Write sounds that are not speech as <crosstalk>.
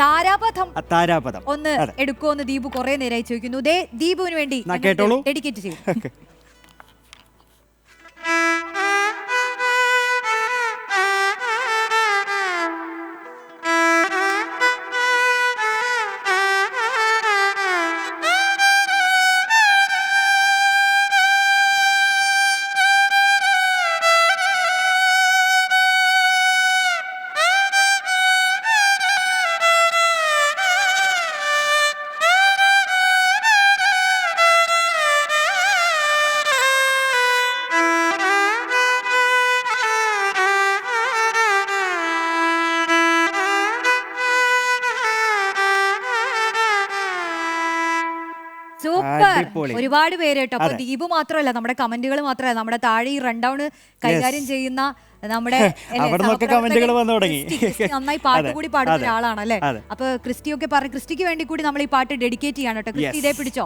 താരാപഥം. താരാപഥം. ഒന്ന് എടുക്കുമോ എടുക്കുമെന്ന് ദീപു കുറെ നേരമായി ചോദിക്കുന്നു. ദേ ദീപുവിന് വേണ്ടി കേട്ടോളൂ. ഡെഡിക്കേറ്റ് ചെയ്യും. സൂപ്പർ. ഒരുപാട് പേര് കേട്ടോ. അപ്പൊ ദീപ് മാത്രമല്ല നമ്മുടെ കമന്റുകൾ മാത്രമല്ല നമ്മുടെ താഴെ ഈ റൺഡൗൺ കൈകാര്യം ചെയ്യുന്ന നമ്മുടെ കമന്റുകൾ വന്നു തുടങ്ങി. നന്നായി <laughs> പാട്ട് കൂടി പാടുന്ന ഒരാളാണ് അല്ലെ. അപ്പൊ ക്രിസ്റ്റിയൊക്കെ പറഞ്ഞു ക്രിസ്റ്റിക്ക് വേണ്ടി കൂടി നമ്മൾ ഈ പാട്ട് ഡെഡിക്കേറ്റ് ചെയ്യാണ് കേട്ടോ. ക്രിസ്റ്റി. ഇതേ പിടിച്ചോ?